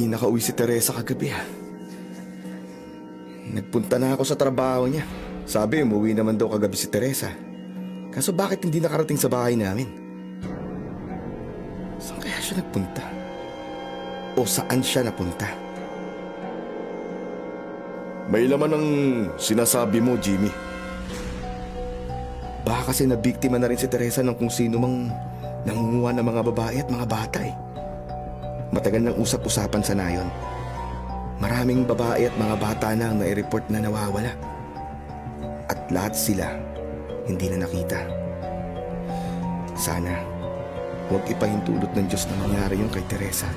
Di nakauwi si Teresa kagabi ha. Nagpunta na ako sa trabaho niya. Sabi, umuwi naman daw kagabi si Teresa. Kaso bakit hindi nakarating sa bahay namin? Saan kaya siya nagpunta? O saan siya napunta? May laman ang sinasabi mo, Jimmy. Baka kasi nabiktima na rin si Teresa ng kung sino mang nangunguha ng mga babae at mga bata eh. Matagal nang usap-usapan sa nayon. Maraming babae at mga bata na ang nai-report na nawawala. At lahat sila hindi na nakita. Sana huwag ipahintulot ng Diyos na mangyari yung kay Teresa.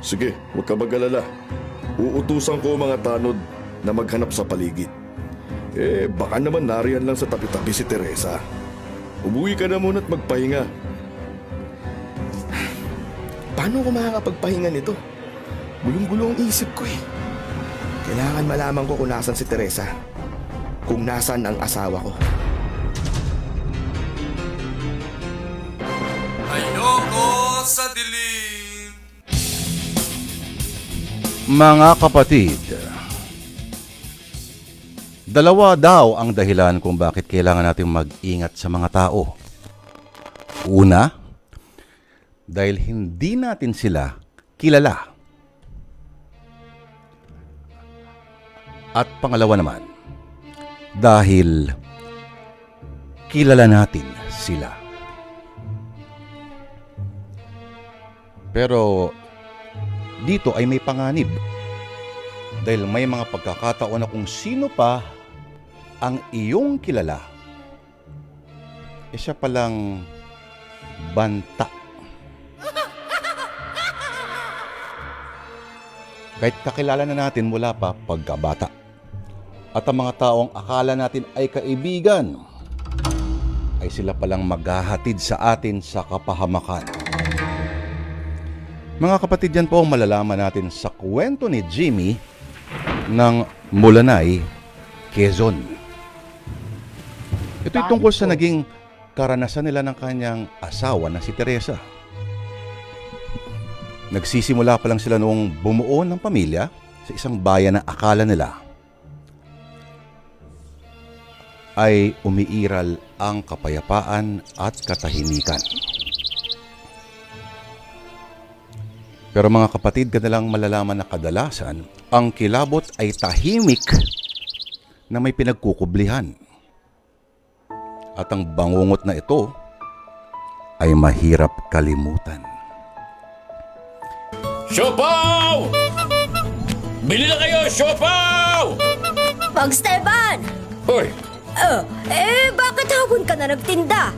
Sige, huwag ka mag-alala. Uutusan ko mga tanod na maghanap sa paligid. Eh, baka naman nariyan lang sa tabi-tabi si Teresa. Umuwi ka na muna at magpahinga. Paano ko makakapagpahinga nito? Gulong-gulo ang isip ko eh. Kailangan malaman ko kung nasan si Teresa. Kung nasan ang asawa ko. Ayoko sa dilim. Mga kapatid, dalawa daw ang dahilan kung bakit kailangan natin mag-ingat sa mga tao. Una, dahil hindi natin sila kilala. At pangalawa naman, dahil kilala natin sila. Pero dito ay may panganib. Dahil may mga pagkakataon na kung sino pa ang iyong kilala, e siya palang banta. Kahit kakilala na natin mula pa pagkabata. At ang mga taong akala natin ay kaibigan, ay sila palang maghahatid sa atin sa kapahamakan. Mga kapatid, yan po ang malalaman natin sa kwento ni Jimmy ng Mulanay, Quezon. Ito'y tungkol sa naging karanasan nila ng kanyang asawa na si Teresa. Nagsisimula pa lang sila noong bumuo ng pamilya sa isang bayan na akala nila ay umiiral ang kapayapaan at katahimikan. Pero mga kapatid, kanilang malalaman na kadalasan, ang kilabot ay tahimik na may pinagkukublihan. At ang bangungot na ito ay mahirap kalimutan. Siopaw! Bili na kayo, siopaw! Pag Steban! Hoy, Oh, eh, bakit hapon ka na nagtinda?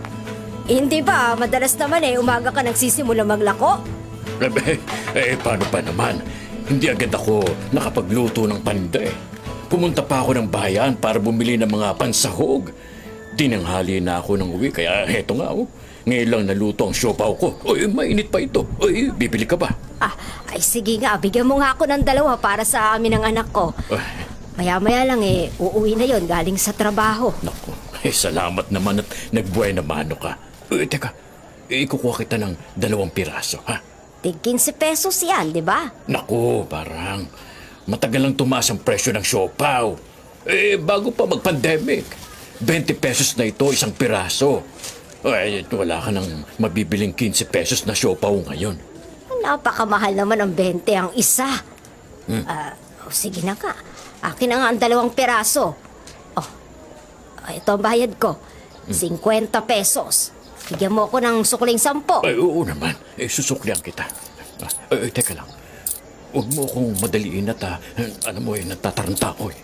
Hindi ba, madalas naman eh, umaga ka nagsisimula maglako? eh, eh, paano pa naman? Hindi agad ako nakapagluto ng paninda eh. Pumunta pa ako ng bayan para bumili ng mga pansahog. Tinanghali na ako ng uwi, kaya heto nga oh. Ngayon lang naluto ang siopaw ko. Uy, mainit pa ito. Uy, bibili ka ba? Ah, ay sige nga, bigyan mo nga ako ng dalawa para sa amin ng anak ko. Ay, Maya-maya lang eh, uuwi na yon galing sa trabaho. naku, eh, salamat naman at nagbuhay na mano ka. Eh, teka, ikukuha kita ng dalawang piraso, ha? Tig 15 pesos yan, di ba? Naku, parang matagal lang tumaas ang presyo ng siopaw. Eh, bago pa mag-pandemic. 20 pesos na ito, isang piraso. Eh, wala ka nang mabibiling 15 pesos na siopaw ngayon. Napakamahal naman ang 20 ang isa. Ah, oh, sige na ka. Akin na nga ang dalawang peraso. Oh, ito ang bayad ko. 50 pesos. Bigyan mo ako ng sukling sampo. Ay, oo naman. Eh, susuklihan kita. Ah, eh, teka lang. Huwag mo akong madaliin at ah, alam mo eh, natataranta ako eh.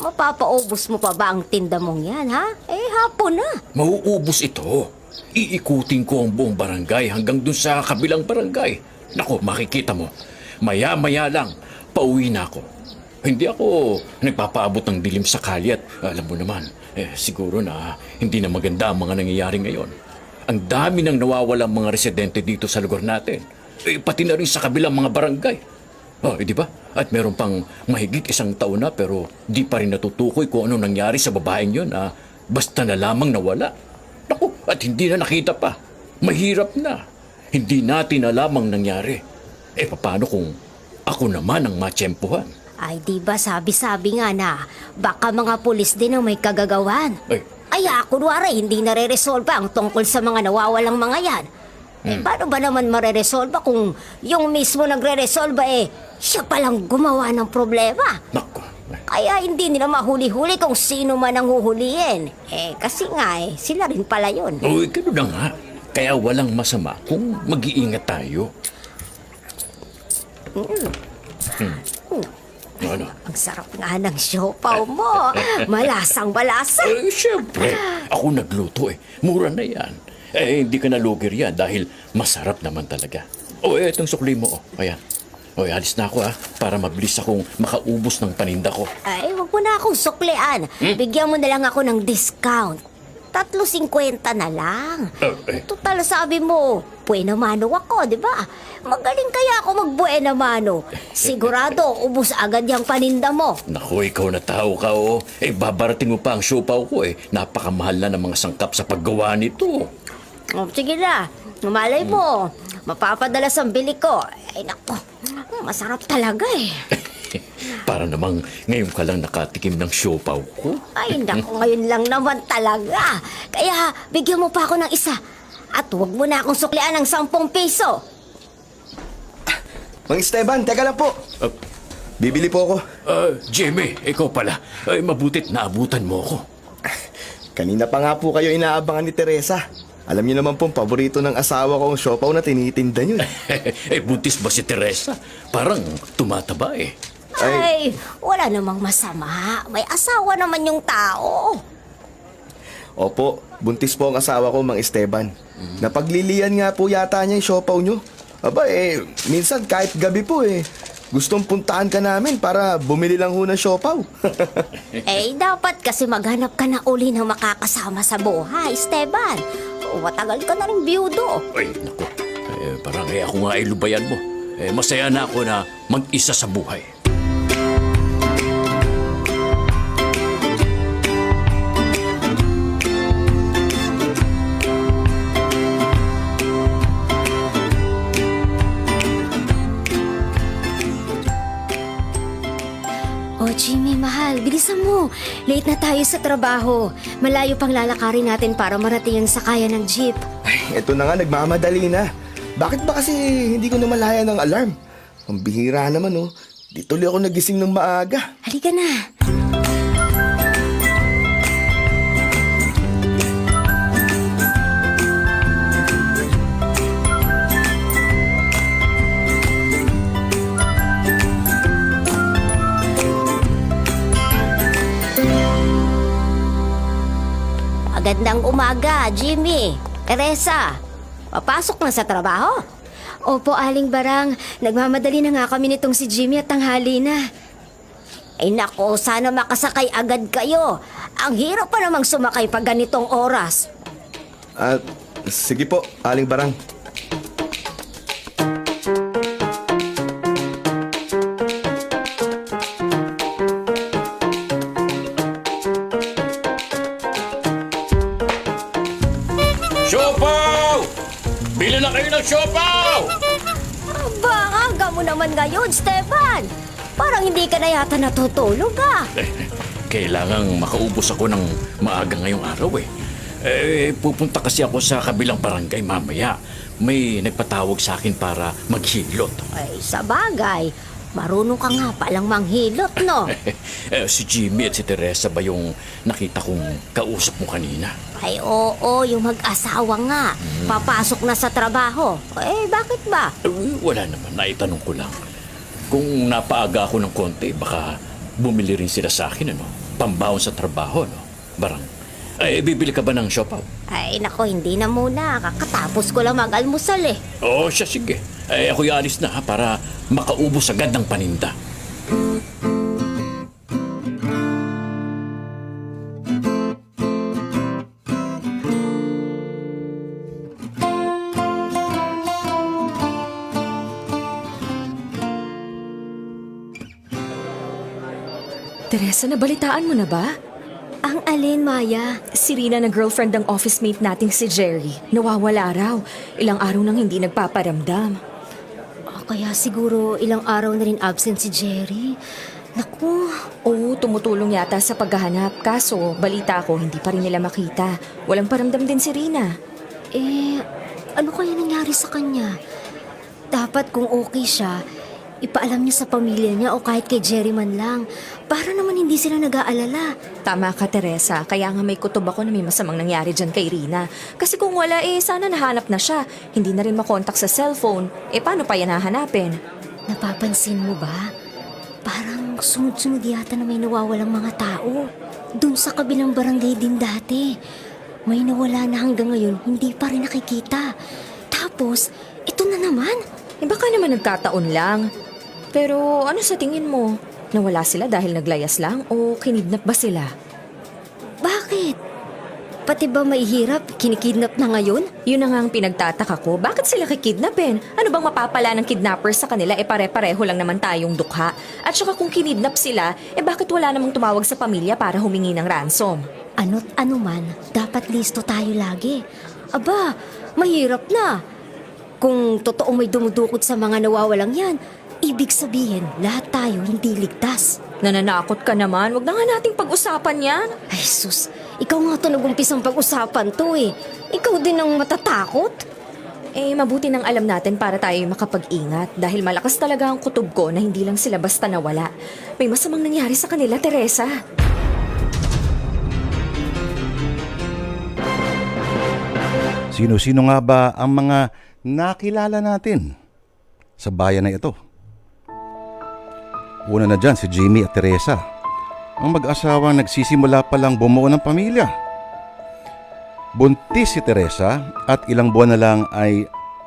Mapapaubos mo pa ba ang tinda mong yan, ha? Eh, hapon na. Mauubos ito. Iikutin ko ang buong barangay hanggang dun sa kabilang barangay. Nako, makikita mo. Maya-maya lang, pauwi na ako. Hindi ako nagpapaabot ng dilim sa kalye at alam mo naman, eh, siguro na hindi na maganda ang mga nangyayari ngayon. Ang dami nang nawawalang mga residente dito sa lugar natin. Eh, pati na rin sa kabilang mga barangay. Oh, eh, di ba? At meron pang mahigit isang taon na pero di pa rin natutukoy kung ano nangyari sa babaeng yun ah, basta na lamang nawala. Naku, at hindi na nakita pa. Mahirap na. Hindi natin alam ang nangyari. Eh, paano kung ako naman ang matsyempuhan? Ay, di ba sabi-sabi nga na baka mga pulis din ang may kagagawan. Ay, Ay, ah, kunwari, hindi nare-resolba ang tungkol sa mga nawawalang mga yan. Eh, paano ba naman mareresolba kung yung mismo nagre-resolba eh, siya palang gumawa ng problema? nako. Kaya hindi nila mahuli-huli kung sino man ang huhulihin. Eh, kasi nga eh, sila rin pala yun. Uy, gano'n na nga. Kaya walang masama kung mag-iingat tayo. Hmm. Ano? Ang sarap nga ng siopaw mo. Malasang malasa. Eh, siyempre. Ako nagluto eh. Mura na yan. Eh, hindi ka nalugir yan dahil masarap naman talaga. O, eh, itong sukli mo. Oh. Ayan. O, alis na ako ah, para mabilis akong makaubos ng paninda ko. Ay, wag mo na akong suklian. Bigyan mo na lang ako ng discount. Tatlo cinquenta na lang. Eh. Total sabi mo, buena mano ako, di ba? Magaling kaya ako mag buena mano. Sigurado, ubus agad yung paninda mo. Naku, ikaw na tao ka oh. Eh, babarating mo pa ang siopaw ko eh. Napakamahal na ng mga sangkap sa paggawa nito. Oh, sige na, malay mo. Mapapadalas ang bili ko. Ay, nako, masarap talaga eh. Para namang ngayon ka lang nakatikim ng siopaw ko. Ay, naku, ngayon lang naman talaga. Kaya, bigyan mo pa ako ng isa. At huwag mo na akong suklian ng sampung piso. Mang Esteban, teka lang po. Uh, Bibili po ako. uh, Jimmy, ikaw pala. Ay, mabutit naabutan mo ako. Kanina pa nga po kayo inaabangan ni Teresa. Alam niyo naman pong paborito ng asawa ko ang siopaw na tinitinda niyo. eh. eh, buntis ba si Teresa? Parang tumataba eh. Ay, wala namang masama. May asawa naman yung tao. Opo, buntis po ang asawa ko, Mang Esteban. Napaglilian nga po yata niya yung siopaw niyo. Aba eh, minsan kahit gabi po eh. Gustong puntahan ka namin para bumili lang ho ng siopaw. eh, dapat kasi maghanap ka na uli ng makakasama sa buhay, Esteban. O, matagal ka na rin biyudo. Ay, naku. Eh, parang eh, ako nga ay lubayan mo. Eh, masaya na ako na mag-isa sa buhay. Jimmy, mahal, bilisan mo. Late na tayo sa trabaho. Malayo pang lalakarin natin para marating ang sakayan ng jeep. Ay, eto na nga, nagmamadali na. Bakit ba kasi hindi ko namalaya ng alarm? Ang bihira naman oh. Di tuloy ako nagising ng maaga. Halika na. Magandang umaga, Jimmy. Teresa, papasok na sa trabaho? Opo, Aling Barang. Nagmamadali na nga kami nitong si Jimmy at tanghali na. Ay nako, sana makasakay agad kayo. Ang hirap pa namang sumakay pag ganitong oras. At sige po, Aling Barang. Siopaw! Aba, aga mo naman ngayon, Stefan. Parang hindi ka na yata natutulog ah. Eh, kailangang makaubos ako ng maaga ngayong araw eh. Eh, pupunta kasi ako sa kabilang barangay mamaya. May nagpatawag sa akin para maghilot. Ay, sa bagay. Marunong ka nga palang manghilot, no? Eh, si Jimmy at si Teresa ba yung nakita kong kausap mo kanina? Ay, oo, yung mag-asawa nga. Papasok na sa trabaho. Eh, bakit ba? Eh, wala naman, naitanong ko lang. Kung napaaga ako ng konti, baka bumili rin sila sa akin, ano? Pambawon sa trabaho, no? Barang. Eh, bibili ka ba ng siopaw? Ay, nako, hindi na muna. Kakatapos ko lang mag-almusal eh. Oo, siya, sige. Eh, ako alis na, ha, para makaubos agad ng paninda. Teresa, nabalitaan mo na ba? Ang alin, Maya? Si Rina na girlfriend ng office mate nating si Jerry. Nawawala raw. Ilang araw nang hindi nagpaparamdam. Kaya siguro ilang araw na rin absent si Jerry. Naku, Oo, tumutulong yata sa paghahanap. Kaso, balita ko, hindi pa rin nila makita. Walang paramdam din si Rina. eh, ano kaya nangyari sa kanya? Dapat kung okay siya, ipaalam niya sa pamilya niya o kahit kay Jerry man lang. Para naman hindi sila nag-aalala. Tama ka, Teresa. Kaya nga may kutob ako na may masamang nangyari dyan kay Rina. Kasi kung wala, eh, sana nahanap na siya. Hindi na rin makontak sa cellphone. Eh, paano pa yan hahanapin? Napapansin mo ba? Parang sunod-sunod yata na may nawawalang mga tao. Doon sa kabilang barangay din dati. May nawala na hanggang ngayon, hindi pa rin nakikita. Tapos, ito na naman. Eh, baka naman nagkataon lang. Pero ano sa tingin mo? Nawala sila dahil naglayas lang o kinidnap ba sila? Bakit? Pati ba may hirap, kinikidnap na ngayon? Yun na nga ang pinagtataka ko. Bakit sila kikidnapin? Ano bang mapapala ng kidnappers sa kanila? E pare-pareho lang naman tayong dukha. At saka kung kinidnap sila, eh bakit wala namang tumawag sa pamilya para humingi ng ransom? Ano't ano man, dapat listo tayo lagi. Aba, mahirap na. Kung totoo may dumudukot sa mga nawawalang yan, ibig sabihin lahat tayo hindi ligtas. Nananakot ka naman. Huwag na nga nating pag-usapan yan. Ay sus, ikaw nga ito nag-umpisang pag-usapan to eh. Ikaw din ang matatakot. Eh, mabuti nang alam natin para tayo makapag-ingat dahil malakas talaga ang kutob ko na hindi lang sila basta nawala. May masamang nangyari sa kanila, Teresa. Sino-sino nga ba ang mga nakilala natin sa bayan na ito? Una na dyan si Jimmy at Teresa. Ang mag-asawang nagsisimula pa lang bumuo ng pamilya. Buntis si Teresa at ilang buwan na lang ay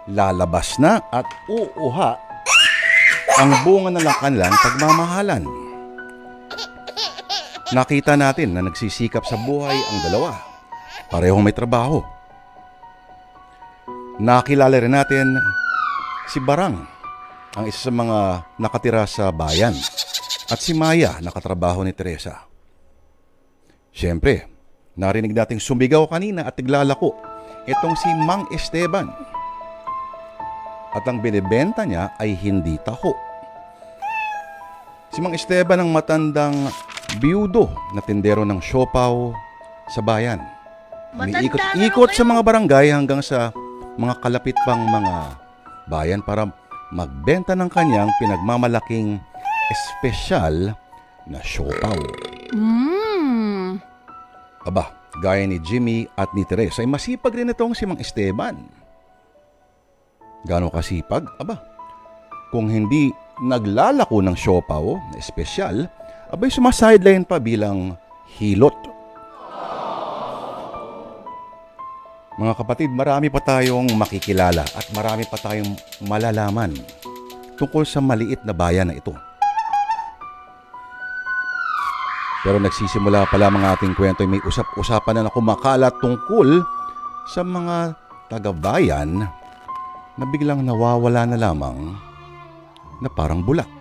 lalabas na at uuha ang bunga na lang kanilang pagmamahalan. Nakita natin na nagsisikap sa buhay ang dalawa. Parehong may trabaho. Nakilala rin natin si Barang, ang isa sa mga nakatira sa bayan. At si Maya, nakatrabaho ni Teresa. Siyempre, narinig nating sumigaw kanina at naglalako itong si Mang Esteban. At ang binibenta niya ay hindi taho. Si Mang Esteban ang matandang biyudo na tindero ng siopaw sa bayan. Umiikot-ikot sa mga barangay hanggang sa mga kalapit pang mga bayan para magbenta ng kanyang pinagmamalaking espesyal na siopaw. Aba, gaya ni Jimmy at ni Teresa ay masipag rin itong si Mang Esteban. Gano'ng kasipag? Aba, kung hindi naglalako ng siopaw na espesyal, abay sumasideline pa bilang hilot. Mga kapatid, marami pa tayong makikilala at marami pa tayong malalaman tungkol sa maliit na bayan na ito. Pero nagsisimula pa lamang ang ating kwento ay may usap-usapan na na kumakalat tungkol sa mga taga-bayan na biglang nawawala na lamang na parang bulak.